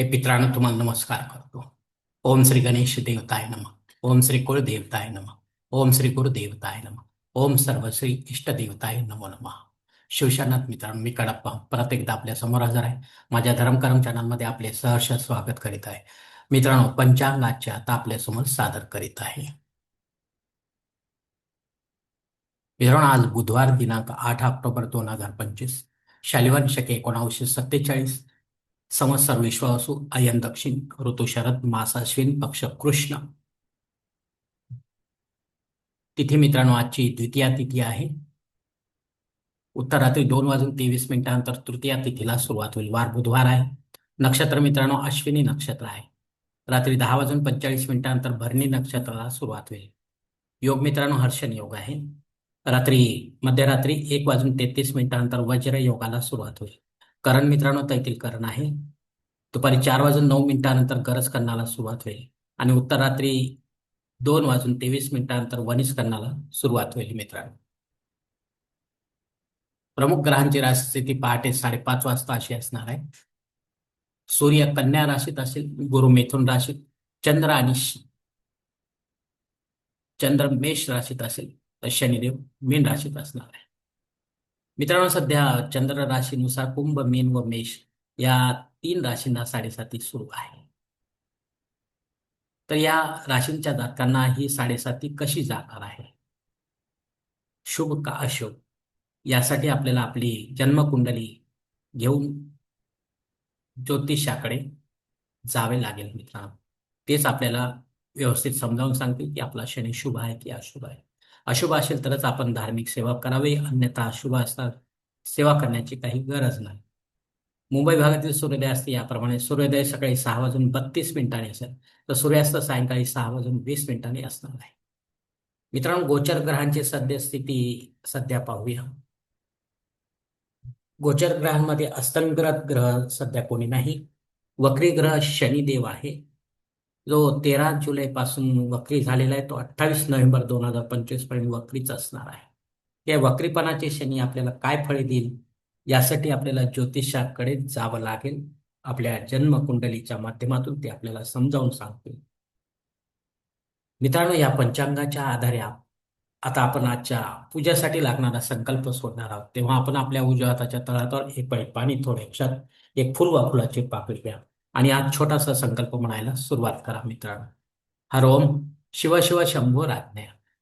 हे पित्रांनो तुम्हाला नमस्कार करतो. ओम श्री गणेश देवताय नम. ओम श्री कुळ देवताय नम. ओम श्री गुरु देवताय नम. ओम सर्व श्री इष्ट देवताय नमो नमः. शिवशानाथ मित्रांनो मी कडप्पा परत एकदा आपल्यासमोर हजर आहे. माझ्या धर्मकरम चॅनलमध्ये आपले सहर्ष स्वागत करीत आहे. मित्रांनो पंचांगाच्या आता आपल्यासमोर सादर करीत आहे. मित्रांनो आज बुधवार दिनांक आठ ऑक्टोबर दोन हजार पंचवीस. शालिवान शके एकोणावीसशे सत्तेचाळीस. संवत्सर विश्वासु अयन दक्षिण ऋतु शरद मासाश्विन पक्ष कृष्ण. तिथी मित्रांनो आजची द्वितीया तिथी आहे. उत्तर रात्री दोन वाजून तेवीस मिनिटांनंतर तृतीया तिथीला सुरुवात होईल. वार बुधवार आहे. नक्षत्र मित्रांनो अश्विनी नक्षत्र आहे. रात्री दहा वाजून पंचेचाळीस मिनिटांनंतर भरणी नक्षत्राला सुरुवात होईल. योग मित्रांनो हर्षण योग आहे. रात्री मध्यरात्री एक वाजून तेहतीस मिनिटांनंतर वज्र योगाला सुरुवात होईल. करण मित्रांनो तैतील करण आहे. दुपारी चार वाजून नऊ मिनिटानंतर गरज करण्याला सुरुवात होईल आणि उत्तर रात्री दोन वाजून तेवीस मिनिटानंतर वनिस करण्याला सुरुवात होईल मित्रांनो. प्रमुख ग्रहांची राशस्थिती पहाटे साडेपाच वाजता अशी असणार आहे. सूर्य कन्या राशीत असेल गुरु मिथुन राशीत चंद्र आणि चंद्र मेष राशीत असेल तर शनिदेव मीन राशीत असणार आहे. मित्रांनो सध्या चंद्र राशीनुसार कुंभ मीन व मेष या तीन राशींना साडेसाती सुरू आहे. तर या राशींच्या जातकांना ही साडेसाती कशी जाणार आहे? शुभ का अशुभ? यासाठी आपल्याला आपली जन्मकुंडली घेऊन ज्योतिषाकडे जावे लागेल मित्रांनो. तेच आपल्याला व्यवस्थित समजावून सांगतील की आपला शनी शुभ आहे की अशुभ आहे. अशुभ असेल तरच आपण धार्मिक सेवा करावी अन्यथा अशुभ असतात सेवा करण्याची काही गरज नाही. मुंबई भागातील सूर्योदय असते याप्रमाणे सूर्योदय सकाळी सहा वाजून बत्तीस मिनिटांनी असेल तर सूर्यास्त सायंकाळी सहा वाजून वीस मिनिटांनी असणार आहे. मित्रांनो गोचर ग्रहांची सद्यस्थिती सध्या पाहूया. गोचर ग्रहांमध्ये अस्तंग्रत ग्रह सध्या कोणी नाही. वक्री ग्रह शनिदेव आहे. जो तेरा जुलै पासून वक्री झालेला आहे तो अठ्ठावीस नोव्हेंबर दोन हजार पंचवीसपर्यंत वक्रीच असणार आहे. या वक्रीपणाचे शनी आपल्याला काय फळे देईल यासाठी आपल्याला ज्योतिषाकडे जावं लागेल. आपल्या जन्मकुंडलीच्या माध्यमातून ते आपल्याला समजावून सांगतील. मित्रांनो या पंचांगाच्या आधारे आता आपण आजच्या पूजेसाठी लागणारा संकल्प सोडणार आहोत. तेव्हा आपण आपल्या उजव्या हाताच्या तळावर एक पाणी थोडे एक फुल वा फुलाची पाकळी घ्या. आणि आज छोटासा संकल्प म्हणायला सुरुवात करा मित्रांनो. हर ओम शिव शिव शंभो राज्ञ.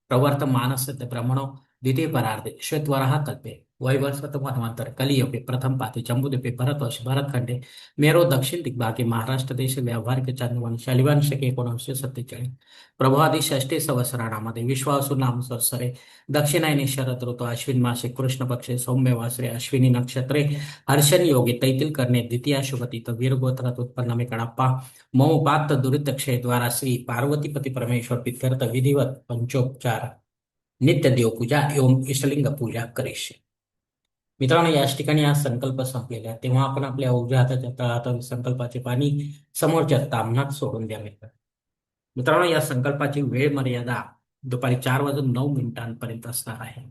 प्रवर्त मानस ब्रह्मणो द्वितीय परार्धे हा कल्पे. वैवर्षत मन्वंतर कलियुगे प्रथम पाते। जम्बूद्वीपे भरतवर्ष भरतखंडे मेरो दक्षिण दिग्भागे महाराष्ट्र देश व्यावहारिक चांदवण शालिवान शके एकोणीसशे सत्तेचाळीस प्रभादी षष्टी संवत्सराणामध्ये विश्वासू नाम सरसरे दक्षिणायने शरद ऋतू अश्विन मासे कृष्ण पक्षे। सौम्य वासरे अश्विनी नक्षत्रे। हर्षण योगे तैतील करणे द्वितीय शुभतीत वीरगोत्रात उत्पन्न कडाप्पा। मौपात दुरितक्षय द्वारा श्री पार्वतीपती परमेश्वर पित्यर्थ विधिवत पंचोपचार। नित्य देवपूजा एवं इष्टलिंग पूजा करिष्य। मित्रांनो याच ठिकाणी आज संकल्प संपलेला आहे. तेव्हा आपण आपल्या उजव्या हाताच्या तळहातावर संकल्पाचे पाणी समोरच्या तामणात सोडून द्या मित्र मित्रांनो या संकल्पाची वेळ मर्यादा दुपारी चार वाजून नऊ मिनिटांपर्यंत असणार आहे.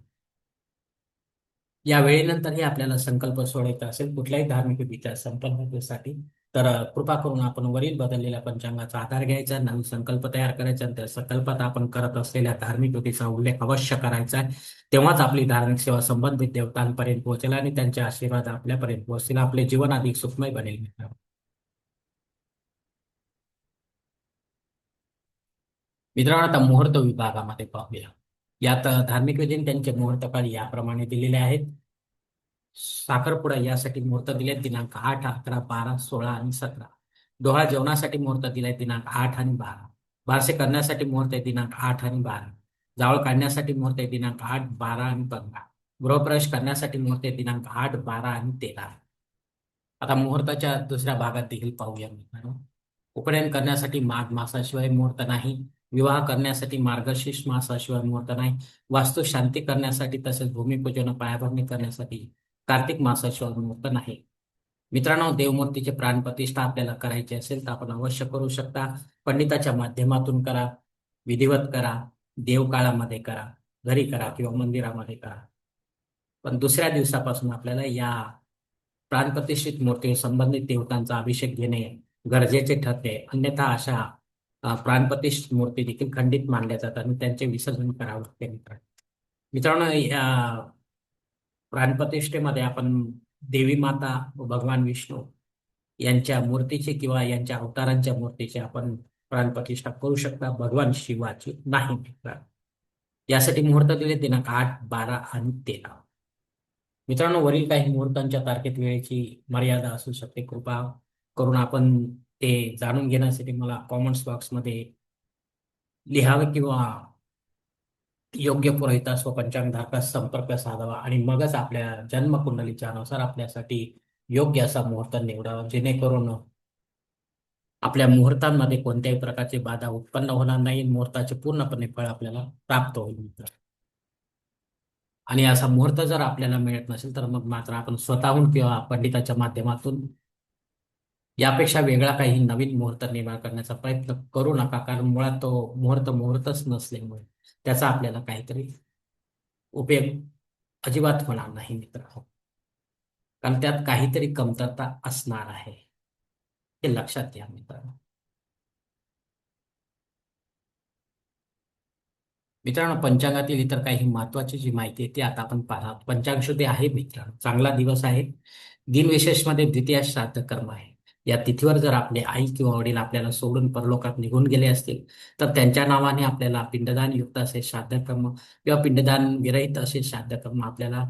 या वेळेनंतरही आपल्याला संकल्प सोडायचा असेल कुठल्याही धार्मिक विचार संपन्नतेसाठी तर कृपा करून आपण वरील बदललेल्या पंचांगाचा आधार घ्यायचा नवीन संकल्प तयार करायचा आणि त्या संकल्पात आपण करत असलेल्या धार्मिक विधीचा उल्लेख अवश्य करायचा आहे. तेव्हाच आपली धार्मिक सेवा संबंधित देवतांपर्यंत पोहोचेल आणि त्यांचे आशीर्वाद आपल्यापर्यंत पोहोचतील. आपले जीवन अधिक सुखमय बनेल. मित्रांनो आता मुहूर्त विभागामध्ये पाहूया. यात धार्मिक विधीने त्यांचे मुहूर्त काळ याप्रमाणे दिलेले आहेत. साखरपुडा यासाठी मुहूर्त दिले दिनांक आठ अकरा बारा सोळा आणि सतरा. डोहाळ जेवणासाठी मुहूर्त दिलाय दिनांक आठ आणि बारा. बारसे करण्यासाठी मुहूर्त आहे दिनांक आठ आणि बारा. जावळ काढण्यासाठी मुहूर्त आहे दिनांक आठ बारा आणि पंधरा. गृहप्रवेश करण्यासाठी मुहूर्त आहे दिनांक आठ बारा आणि तेरा. आता मुहूर्ताच्या दुसऱ्या भागात देखील पाहूया मित्रांनो. उपनयन करण्यासाठी माघ मासाशिवाय मुहूर्त नाही. विवाह करण्यासाठी मार्गशीर्ष मासाशिवाय मुहूर्त नाही. वास्तू शांती करण्यासाठी तसेच भूमिपूजन पायाभरणी करण्यासाठी कार्तिक मासाशिवाय मुक्त नाही. मित्रांनो देवमूर्तीचे प्राणप्रतिष्ठा आपल्याला करायची असेल तर आपण अवश्य करू शकता. पंडिताच्या माध्यमातून करा विधिवत करा देवकाळामध्ये करा घरी करा किंवा मंदिरामध्ये करा. पण दुसऱ्या दिवसापासून आपल्याला या प्राणप्रतिष्ठित मूर्तीवर संबंधित देवतांचा अभिषेक घेणे गरजेचे ठरते. अन्यथा अशा प्राणप्रतिष्ठित मूर्ती देखील खंडित मानल्या जातात आणि त्यांचे विसर्जन करावं लागते मित्रांनो. मित्रांनो प्राणप्रतिष्ठेमध्ये आपण देवी माता व भगवान विष्णू यांच्या मूर्तीचे किंवा यांच्या अवतारांच्या मूर्तीचे आपण प्राणप्रतिष्ठा करू शकता. भगवान शिवाची नाही मित्रांनो यासाठी मुहूर्त दिले दिनांक आठ बारा आणि तेरा. मित्रांनो वरील काही मुहूर्तांच्या तारखेत वेळेची मर्यादा असू शकते. कृपा करून आपण ते जाणून घेण्यासाठी मला कॉमेंट्स बॉक्समध्ये लिहावे किंवा योग्य पुरोहितास व पंचांगधारकास संपर्क साधावा आणि मगच आपल्या जन्मकुंडलीच्या अनुसार आपल्यासाठी योग्य असा मुहूर्त निवडावा जेणेकरून आपल्या मुहूर्तांमध्ये कोणत्याही प्रकारची बाधा उत्पन्न होणार नाही. मुहूर्ताचे पूर्णपणे फळ आपल्याला प्राप्त होईल मित्र. आणि असा मुहूर्त जर आपल्याला मिळत नसेल तर मग मात्र आपण स्वतःहून किंवा पंडिताच्या माध्यमातून यापेक्षा वेगळा काही नवीन मुहूर्त निर्माण करण्याचा प्रयत्न करू नका. कारण मुळात तो मुहूर्त मुहूर्तच नसल्यामुळे त्याचा आपल्याला काहीतरी उपयोग अजिबात होणार नाही मित्र. हो. कारण त्यात काहीतरी कमतरता असणार आहे हे लक्षात घ्या मित्रांनो मित्रांनो पंचांगातील इतर काही महत्वाची जी माहिती आहे ती आता आपण पाहणार पंचांग शुद्धी आहे मित्रांनो. चांगला दिवस आहे. दिनविशेषमध्ये द्वितीय श्राद्ध कर्म आहे. या तिथीवर जर आपले आई किंवा वडील आपल्याला सोडून परलोकात निघून गेले असतील तर त्यांच्या नावाने आपल्याला पिंडदान युक्त असे श्राद्ध कर्म किंवा पिंडदान विरहित असे श्राद्ध कर्म आपल्याला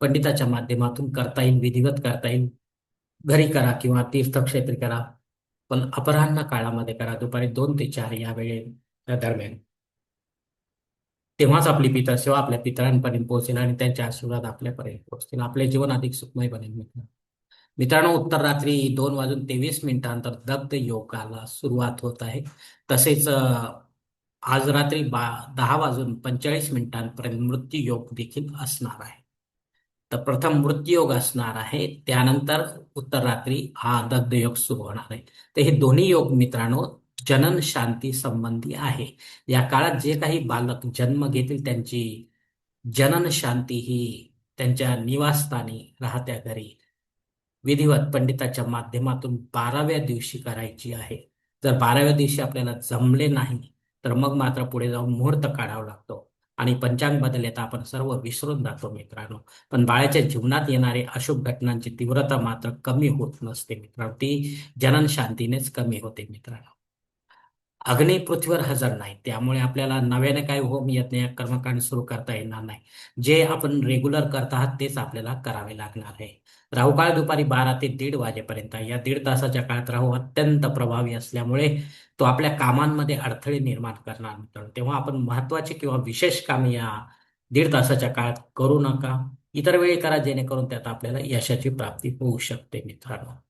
पंडिताच्या माध्यमातून करता येईल विधिवत करता येईल. घरी करा किंवा तीर्थक्षेत्री करा पण अपराह्न काळामध्ये करा. दुपारी दोन ते चार या वेळे दरम्यान. तेव्हाच आपली पितर सेवा आपल्या पितरांपर्यंत पोहोचेल आणि त्यांचे आशीर्वाद आपल्यापर्यंत पोहोचतील. आपले जीवन अधिक सुखमय बनेल मित्र मित्रांनो उत्तर रात्री दोन वाजून तेवीस मिनिटांतर दग्ध योगाला सुरुवात होत आहे. तसेच आज रात्री बा दहा वाजून पंचेचाळीस मिनिटांपर्यंत मृत्यू योग देखील असणार आहे. तर प्रथम मृत्यूयोग असणार आहे. त्यानंतर उत्तर रात्री हा दग्ध योग सुरू होणार आहे. तर हे दोन्ही योग मित्रांनो जनन शांती संबंधी आहे. या काळात जे काही बालक जन्म घेतील त्यांची जनन शांती ही त्यांच्या निवासस्थानी राहत्या घरी विधिवत पंडिताच्या माध्यमातून बाराव्या दिवशी करायची आहे. जर बाराव्या दिवशी आपल्याला जमले नाही तर मग मात्र पुढे जाऊन मुहूर्त काढावा लागतो. आणि पंचांग तर आपण सर्व विसरून जातो मित्रांनो. पण बाळाच्या जीवनात येणारे अशुभ घटनांची तीव्रता मात्र कमी होत नसते मित्रांनो. ती जनन शांतीनेच कमी होते मित्रांनो. अग्नी पृथ्वीवर हजर नाही. त्यामुळे आपल्याला नव्याने काही होम यज्ञ कर्मकांड सुरू करता येणार नाही. जे आपण रेग्युलर करत आहात तेच आपल्याला करावे लागणार आहे. राहू काळ दुपारी बारा ते दीड वाजेपर्यंत. या दीड तासाच्या काळात राहू अत्यंत प्रभावी असल्यामुळे तो आपल्या कामांमध्ये अडथळे निर्माण करणार मित्रांनो तेव्हा आपण महत्त्वाचे किंवा विशेष काम या दीड तासाच्या काळात करू नका. इतर वेळी करा जेणेकरून त्यात आपल्याला यशाची प्राप्ती होऊ शकते मित्रांनो.